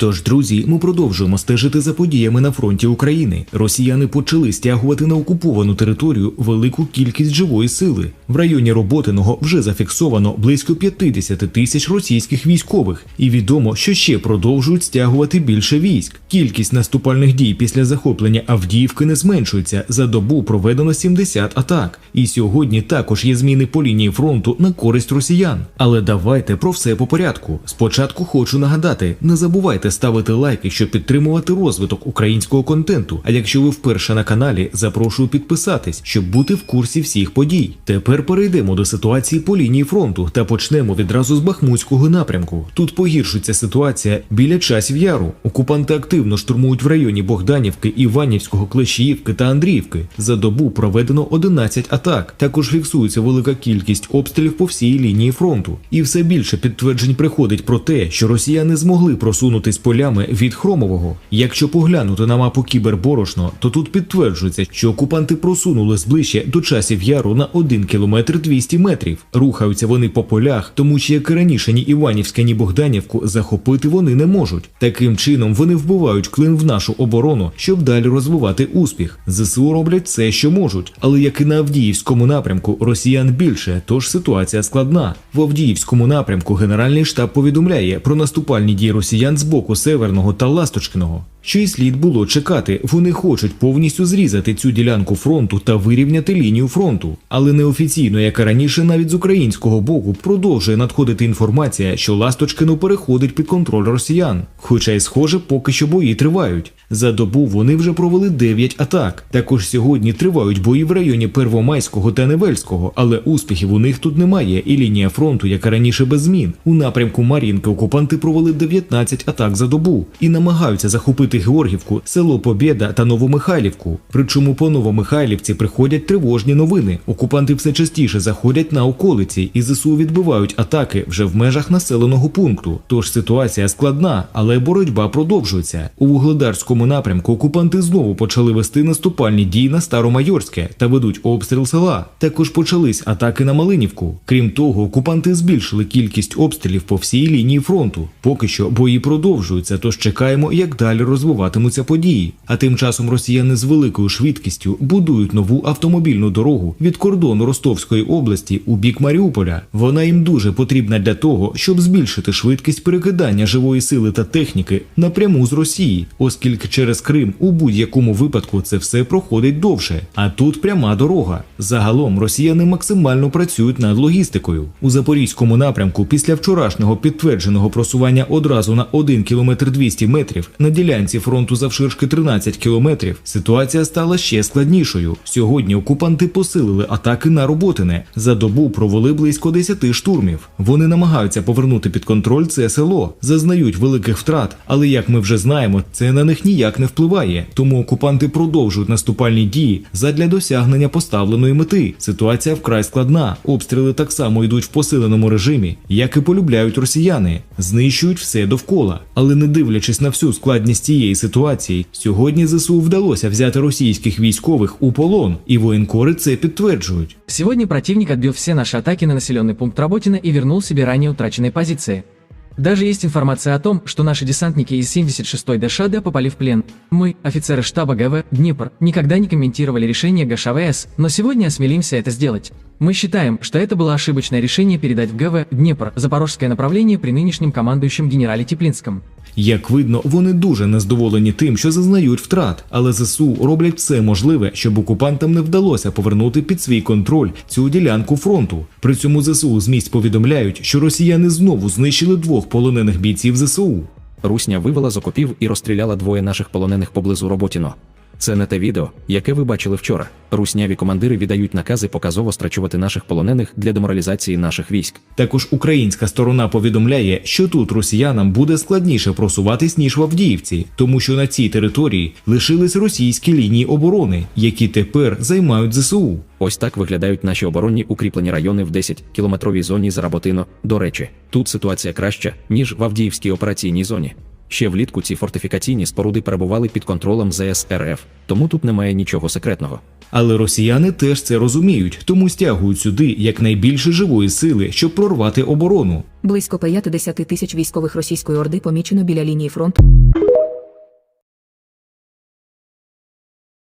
Тож, друзі, ми продовжуємо стежити за подіями на фронті України. Росіяни почали стягувати на окуповану територію велику кількість живої сили. В районі Роботиного вже зафіксовано близько 50 тисяч російських військових, і відомо, що ще продовжують стягувати більше військ. Кількість наступальних дій після захоплення Авдіївки не зменшується. За добу проведено 70 атак. І сьогодні також є зміни по лінії фронту на користь росіян. Але давайте про все по порядку. Спочатку хочу нагадати: не забувайте ставити лайки, щоб підтримувати розвиток українського контенту. А якщо ви вперше на каналі, запрошую підписатись, щоб бути в курсі всіх подій. Тепер перейдемо до ситуації по лінії фронту та почнемо відразу з Бахмутського напрямку. Тут погіршується ситуація біля часів яру. Окупанти активно штурмують в районі Богданівки, Іванівського, Клещіївки та Андріївки. За добу проведено 11 атак. Також фіксується велика кількість обстрілів по всій лінії фронту. І все більше підтверджень приходить про те, що росіяни змогли просунутись полями від Хромового. Якщо поглянути на мапу Кіберборошно, то тут підтверджується, що окупанти просунулись ближче до часів яру на 1 кілометр 200 метрів. Рухаються вони по полях, тому що як і раніше ні Іванівська, ні Богданівку захопити вони не можуть. Таким чином вони вбивають клин в нашу оборону, щоб далі розвивати успіх. ЗСУ роблять все, що можуть, але як і на Авдіївському напрямку, росіян більше, тож ситуація складна. В Авдіївському напрямку Генеральний штаб повідомляє про наступальні дії росіян з боку Северного та Ласточкиного. Що й слід було чекати, вони хочуть повністю зрізати цю ділянку фронту та вирівняти лінію фронту. Але неофіційно, як і раніше, навіть з українського боку продовжує надходити інформація, що Ласточкину переходить під контроль росіян. Хоча й схоже, поки що бої тривають. За добу вони вже провели 9 атак. Також сьогодні тривають бої в районі Первомайського та Невельського, але успіхів у них тут немає, і лінія фронту, яка раніше без змін. У напрямку Мар'їнки окупанти провели 19 атак за добу і намагаються захопити Георгівку, село Побєда та Новомихайлівку. Причому по Новомихайлівці приходять тривожні новини. Окупанти все частіше заходять на околиці і ЗСУ відбивають атаки вже в межах населеного пункту. Тож ситуація складна, але боротьба продовжується. У Вугледарському напрямку окупанти знову почали вести наступальні дії на Старомайорське та ведуть обстріл села. Також почались атаки на Малинівку. Крім того, окупанти збільшили кількість обстрілів по всій лінії фронту. Поки що бої продовжуються, тож чекаємо, як далі розвиватимуться події. А тим часом росіяни з великою швидкістю будують нову автомобільну дорогу від кордону Ростовської області у бік Маріуполя. Вона їм дуже потрібна для того, щоб збільшити швидкість перекидання живої сили та техніки напряму з Росії, оскільки через Крим у будь-якому випадку це все проходить довше. А тут пряма дорога. Загалом росіяни максимально працюють над логістикою. У запорізькому напрямку після вчорашнього підтвердженого просування одразу на 1 км 200 метрів на ділянці фронту завширшки 13 кілометрів ситуація стала ще складнішою. Сьогодні окупанти посилили атаки на роботине. За добу провели близько 10 штурмів. Вони намагаються повернути під контроль це село, зазнають великих втрат, але як ми вже знаємо, це на них ніяк не впливає. Тому окупанти продовжують наступальні дії задля досягнення поставленої мети. Ситуація вкрай складна. Обстріли так само йдуть в посиленому режимі, як і полюбляють росіяни, знищують все довкола. Але не дивлячись на всю складність цієї ситуації, сьогодні ЗСУ вдалося взяти російських військових у полон, і воєнкори це підтверджують. Сегодня противник отбил все наши атаки на населенный пункт Работина и вернул себе ранее утраченные позиции. Даже есть информация о том, что наши десантники из 76-й ДШД попали в плен. Мы, офицеры штаба ГВ Днепр, никогда не комментировали решение ГШВС, но сегодня осмелимся это сделать. Мы считаем, что это было ошибочное решение передать в ГВ Днепр запорожское направление при нынешнем командующем генерале Теплинском. Як видно, вони дуже нездоволені тим, що зазнають втрат, але ЗСУ роблять все можливе, щоб окупантам не вдалося повернути під свій контроль цю ділянку фронту. При цьому ЗСУ з місць повідомляють, що росіяни знову знищили двох полонених бійців ЗСУ. Русня вивела з окопів і розстріляла двоє наших полонених поблизу Роботіно. Це не те відео, яке ви бачили вчора. Русняві командири віддають накази показово страчувати наших полонених для деморалізації наших військ. Також українська сторона повідомляє, що тут росіянам буде складніше просуватись ніж в Авдіївці, тому що на цій території лишились російські лінії оборони, які тепер займають ЗСУ. Ось так виглядають наші оборонні укріплені райони в 10-кілометровій зоні за Работино. До речі, тут ситуація краща, ніж в Авдіївській операційній зоні. Ще влітку ці фортифікаційні споруди перебували під контролем ЗС РФ, тому тут немає нічого секретного. Але росіяни теж це розуміють, тому стягують сюди якнайбільше живої сили, щоб прорвати оборону. Близько 50 тисяч військових російської орди помічено біля лінії фронту.